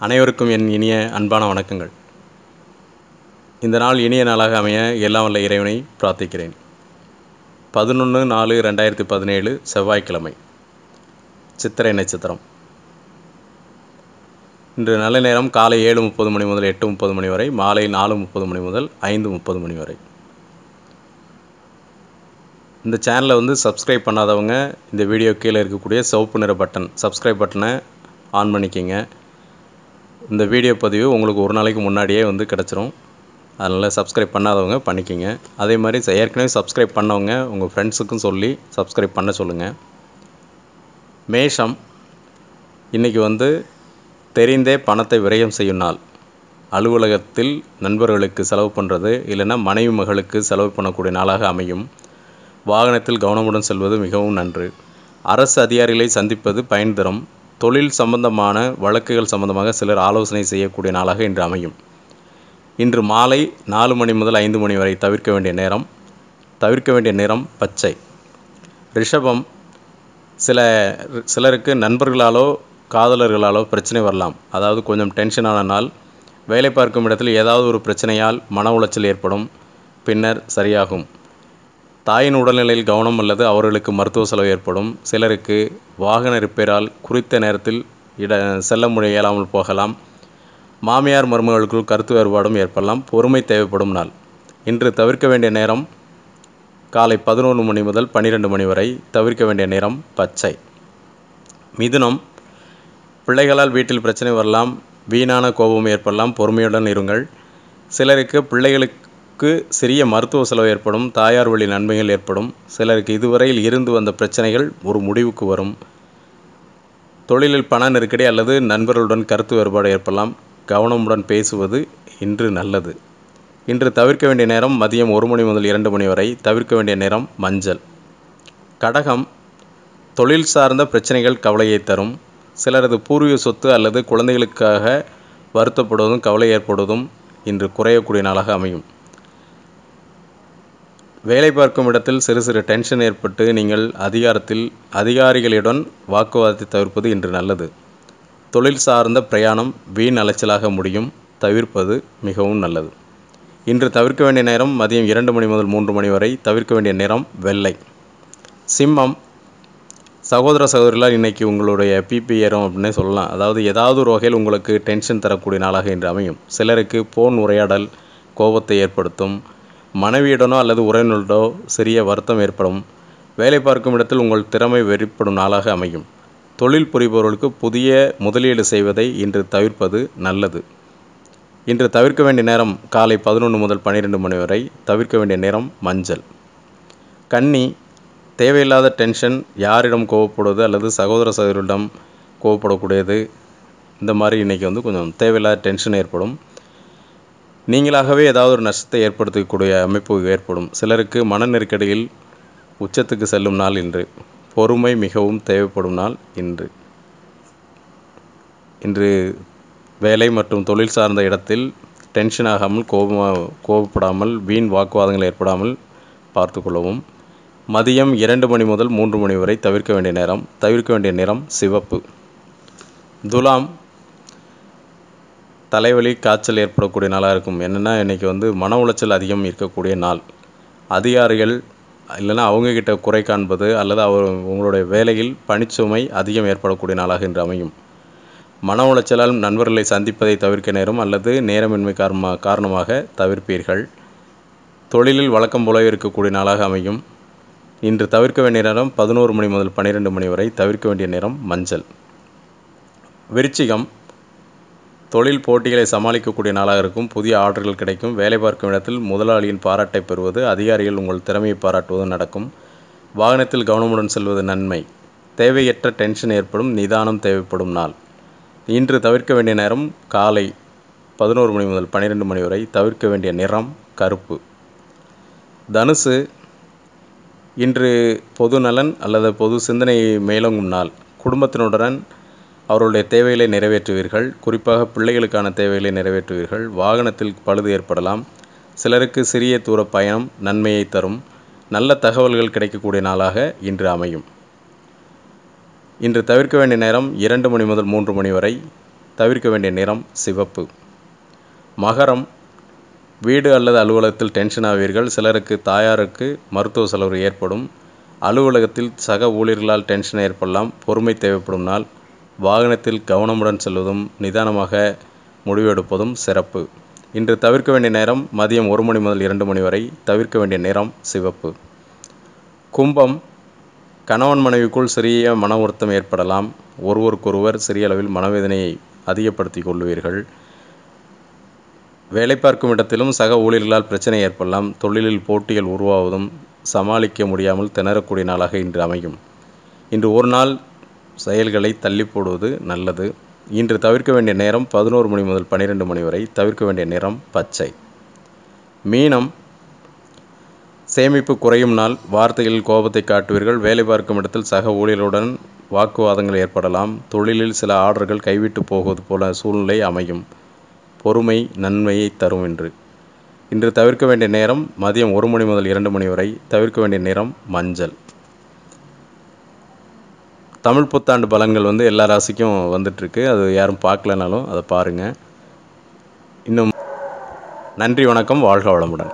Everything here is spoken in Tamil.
அனைவருக்கும் என் இனிய அன்பான வணக்கங்கள். இந்த நாள் இனிய நாளாக அமைய எல்லாம் வல்ல இறைவனை பிரார்த்திக்கிறேன். பதினொன்று நாலு ரெண்டாயிரத்தி பதினேழு செவ்வாய்க்கிழமை சித்திரை நட்சத்திரம். இன்று நல்ல நேரம் காலை ஏழு முப்பது மணி முதல் எட்டு முப்பது மணி வரை மாலை நாலு முப்பது மணி முதல் ஐந்து முப்பது மணி வரை. இந்த சேனலை வந்து சப்ஸ்கிரைப் பண்ணாதவங்க இந்த வீடியோ கீழே இருக்கக்கூடிய சிவப்பு நிற பட்டன் சப்ஸ்கிரைப் பட்டனை ஆன் பண்ணிக்கிங்க. இந்த வீடியோ பதிவு உங்களுக்கு ஒரு நாளைக்கு முன்னாடியே வந்து கிடச்சிரும். அதனால் சப்ஸ்கிரைப் பண்ணாதவங்க பண்ணிக்கிங்க. அதே மாதிரி ஏற்கனவே சப்ஸ்கிரைப் பண்ணவங்க உங்கள் ஃப்ரெண்ட்ஸுக்கும் சொல்லி சப்ஸ்கிரைப் பண்ண சொல்லுங்கள் மேஷம் இன்றைக்கி வந்து தெரிந்தே பணத்தை விரயம் செய்யும் நாள். அலுவலகத்தில் நண்பர்களுக்கு செலவு பண்ணுறது இல்லைன்னா மனைவி மகளுக்கு செலவு பண்ணக்கூடிய நாளாக அமையும். வாகனத்தில் கவனமுடன் செல்வது மிகவும் நன்று. அரசு அதிகாரிகளை சந்திப்பது பயன் தரும். தொழில் சம்பந்தமான வழக்குகள் சம்பந்தமாக சிலர் ஆலோசனை செய்யக்கூடிய நாளாக இன்று அமையும். இன்று மாலை நாலு மணி முதல் ஐந்து மணி வரை தவிர்க்க வேண்டிய நேரம் தவிர்க்க வேண்டிய நிறம் பச்சை. ரிஷபம் சில சிலருக்கு நண்பர்களாலோ காதலர்களாலோ பிரச்சனை வரலாம். அதாவது கொஞ்சம் டென்ஷனான நாள். வேலை பார்க்கும் இடத்தில் ஏதாவது ஒரு பிரச்சனையால் மன உளைச்சல் ஏற்படும். பின்னர் சரியாகும். தாயின் உடல்நிலையில் கவனம் அல்லது அவர்களுக்கு மருத்துவ செலவு ஏற்படும். சிலருக்கு வாகன ரிப்பேரால் குறித்த நேரத்தில் இட செல்ல முடிய இயலாமல் போகலாம். மாமியார் மருமகளுக்குள் கருத்து வேறுபாடும் ஏற்படலாம். பொறுமை தேவைப்படும் நாள். இன்று தவிர்க்க வேண்டிய நேரம் காலை பதினொன்று மணி முதல் பன்னிரெண்டு மணி வரை தவிர்க்க வேண்டிய நேரம் பச்சை. மிதுனம். பிள்ளைகளால் வீட்டில் பிரச்சனை வரலாம். வீணான கோபம் ஏற்படலாம். பொறுமையுடன் இருங்கள். சிலருக்கு பிள்ளைகளுக்கு சிறிய மருத்துவ செலவு ஏற்படும் தாயார் வழி நன்மைகள் ஏற்படும். சிலருக்கு இதுவரையில் இருந்து வந்த பிரச்சனைகள் ஒரு முடிவுக்கு வரும். தொழிலில் பண நெருக்கடி அல்லது நண்பர்களுடன் கருத்து வேறுபாடு ஏற்படலாம். கவனமுடன் பேசுவது இன்று நல்லது. இன்று தவிர்க்க வேண்டிய நேரம் மதியம் ஒரு மணி முதல் இரண்டு மணி வரை தவிர்க்க வேண்டிய நேரம் மஞ்சள். கடகம் தொழில் சார்ந்த பிரச்சனைகள் கவலையை தரும். சிலரது பூர்வீக சொத்து அல்லது குழந்தைகளுக்காக வருத்தப்படுவதும் கவலை ஏற்படுவதும் இன்று குறையக்கூடிய நாளாக அமையும். வேலை பார்க்கும் இடத்தில் சிறு சிறு டென்ஷன் ஏற்பட்டு நீங்கள் அதிகாரத்தில் அதிகாரிகளிடம் வாக்குவாதத்தை தவிர்ப்பது இன்று நல்லது. தொழில் சார்ந்த பிரயாணம் வீண் அலைச்சலாக முடியும் தவிர்ப்பது மிகவும் நல்லது. இன்று தவிர்க்க வேண்டிய நேரம் மதியம் இரண்டு மணி முதல் மூன்று மணி வரை தவிர்க்க வேண்டிய நேரம் வெள்ளை. சிம்மம் சகோதர சகோதரிகளால் இன்னைக்கு உங்களுடைய பிபி ஏறும் அப்படின்னே சொல்லலாம். அதாவது ஏதாவது ஒரு வகையில் உங்களுக்கு டென்ஷன் தரக்கூடிய நாளாக இன்று அமையும். சிலருக்கு போன் உரையாடல் கோபத்தை ஏற்படுத்தும் மனைவியுடனோ அல்லது உறவினர்களோ சிறிய வருத்தம் ஏற்படும். வேலை பார்க்கும் இடத்தில் உங்கள் திறமை வெளிப்படும் நாளாக அமையும். தொழில் புரிபவர்களுக்கு புதிய முதலீடு செய்வதை இன்று தவிர்ப்பது நல்லது. இன்று தவிர்க்க வேண்டிய நேரம் காலை பதினொன்று முதல் பன்னிரெண்டு மணி வரை தவிர்க்க வேண்டிய நேரம் மஞ்சள். கன்னி தேவையில்லாத டென்ஷன் யாரிடம் கோவப்படுவது அல்லது சகோதர சகோதரிடம் கோவப்படக்கூடியது. இந்த மாதிரி இன்றைக்கி வந்து கொஞ்சம் தேவையில்லாத டென்ஷன் ஏற்படும். நீங்களாகவே ஏதாவது ஒரு நஷ்டத்தை ஏற்படுத்தக்கூடிய அமைப்பு ஏற்படும். சிலருக்கு மன நெருக்கடியில் உச்சத்துக்கு செல்லும் நாள் இன்று. பொறுமை மிகவும் தேவைப்படும் நாள் இன்று. இன்று வேலை மற்றும் தொழில் சார்ந்த இடத்தில் டென்ஷன் ஆகாமல் கோபமா கோபப்படாமல் வீண் வாக்குவாதங்கள் ஏற்படாமல் பார்த்து கொள்ளவும். மதியம் இரண்டு மணி முதல் மூன்று மணி வரை தவிர்க்க வேண்டிய நேரம் தவிர்க்க வேண்டிய நிறம் சிவப்பு. துலாம் தலைவலி காய்ச்சல் ஏற்படக்கூடிய நாளாக இருக்கும். என்னென்னா இன்றைக்கி வந்து மன உளைச்சல் அதிகம் இருக்கக்கூடிய நாள். அதிகாரிகள் இல்லைன்னா அவங்கக்கிட்ட குறை காண்பது அல்லது அவர் உங்களுடைய வேலையில் பணிச்சுமை அதிகம் ஏற்படக்கூடிய நாளாக இன்று அமையும். மன உளைச்சலால் நண்பர்களை சந்திப்பதை தவிர்க்க நேரும் அல்லது நேரமின்மை காரணமா காரணமாக தவிர்ப்பீர்கள். தொழிலில் வழக்கம் போல இருக்கக்கூடிய நாளாக அமையும். இன்று தவிர்க்க வேண்டிய நேரம் பதினோரு மணி முதல் பன்னிரெண்டு மணி வரை தவிர்க்க வேண்டிய நேரம் மஞ்சள். விருச்சிகம் தொழில் போட்டிகளை சமாளிக்கக்கூடிய நாளாக இருக்கும். புதிய ஆர்டர்கள் கிடைக்கும். வேலை பார்க்கும் இடத்தில் முதலாளியின் பாராட்டை பெறுவது அதிகாரிகள் உங்கள் திறமையை பாராட்டுவது நடக்கும். வாகனத்தில் கவனமுடன் செல்வது நன்மை. தேவையற்ற டென்ஷன் ஏற்படும் நிதானம் தேவைப்படும் நாள். இன்று தவிர்க்க வேண்டிய நேரம் காலை பதினோரு மணி முதல் பன்னிரெண்டு மணி வரை தவிர்க்க வேண்டிய நிறம் கருப்பு. தனுசு இன்று பொது நலன் அல்லது பொது சிந்தனை மேலோங்கும் நாள். குடும்பத்தினுடன் அவர்களுடைய தேவைகளை நிறைவேற்றுவீர்கள். குறிப்பாக பிள்ளைகளுக்கான தேவைகளை நிறைவேற்றுவீர்கள். வாகனத்தில் பழுது ஏற்படலாம். சிலருக்கு சிறிய தூர பயணம் நன்மையை தரும். நல்ல தகவல்கள் கிடைக்கக்கூடிய நாளாக இன்று அமையும். இன்று தவிர்க்க வேண்டிய நேரம் இரண்டு மணி முதல் மூன்று மணி வரை தவிர்க்க வேண்டிய நிறம் சிவப்பு. மகரம். வீடு அல்லது அலுவலகத்தில் டென்ஷன் ஆவீர்கள். சிலருக்கு தாயாருக்கு மருத்துவ செலவு ஏற்படும். அலுவலகத்தில் சக ஊழியர்களால் டென்ஷன் ஏற்படலாம். பொறுமை தேவைப்படும் நாள். வாகனத்தில் கவனமுடன் செல்வதும் நிதானமாக முடிவெடுப்பதும் சிறப்பு. இன்று தவிர்க்க வேண்டிய நேரம் மதியம் ஒரு மணி முதல் இரண்டு மணி வரை தவிர்க்க வேண்டிய நேரம் சிவப்பு. கும்பம் கணவன் மனைவிக்குள் சிறிய மன வருத்தம் ஏற்படலாம். ஒருவருக்கொருவர் சிறிய அளவில் மனவேதனையை அதிகப்படுத்திக் கொள்வீர்கள். வேலை பார்க்கும் இடத்திலும் சக ஊழியர்களால் பிரச்சனை ஏற்படலாம். தொழிலில் போட்டிகள் உருவாவதும் சமாளிக்க முடியாமல் திணறக்கூடிய நாளாக இன்று அமையும். இன்று ஒரு நாள் செயல்களை தள்ளி போடுவது நல்லது. இன்று தவிர்க்க வேண்டிய நேரம் பதினோரு மணி முதல் பன்னிரெண்டு மணி வரை தவிர்க்க வேண்டிய நிறம் பச்சை. மீனம் சேமிப்பு குறையும் நாள். வார்த்தைகளில் கோபத்தை காட்டுவீர்கள். வேலை பார்க்கும் இடத்தில் சக ஊழியர்களுடன் வாக்குவாதங்கள் ஏற்படலாம். தொழிலில் சில ஆர்டர்கள் கைவிட்டு போவது போல சூழ்நிலை அமையும். பொறுமை நன்மையை தரும் என்று இன்று தவிர்க்க வேண்டிய நேரம் மதியம் ஒரு மணி முதல் இரண்டு மணி வரை தவிர்க்க வேண்டிய நிறம் மஞ்சள். தமிழ் புத்தாண்டு பலன்கள் வந்து எல்லா ராசிக்கும் வந்துட்டுருக்கு அது யாரும் பார்க்கலனாலும் அதை பாருங்கள் இன்னும் நன்றி வணக்கம் வாழ்க வளமுடன்.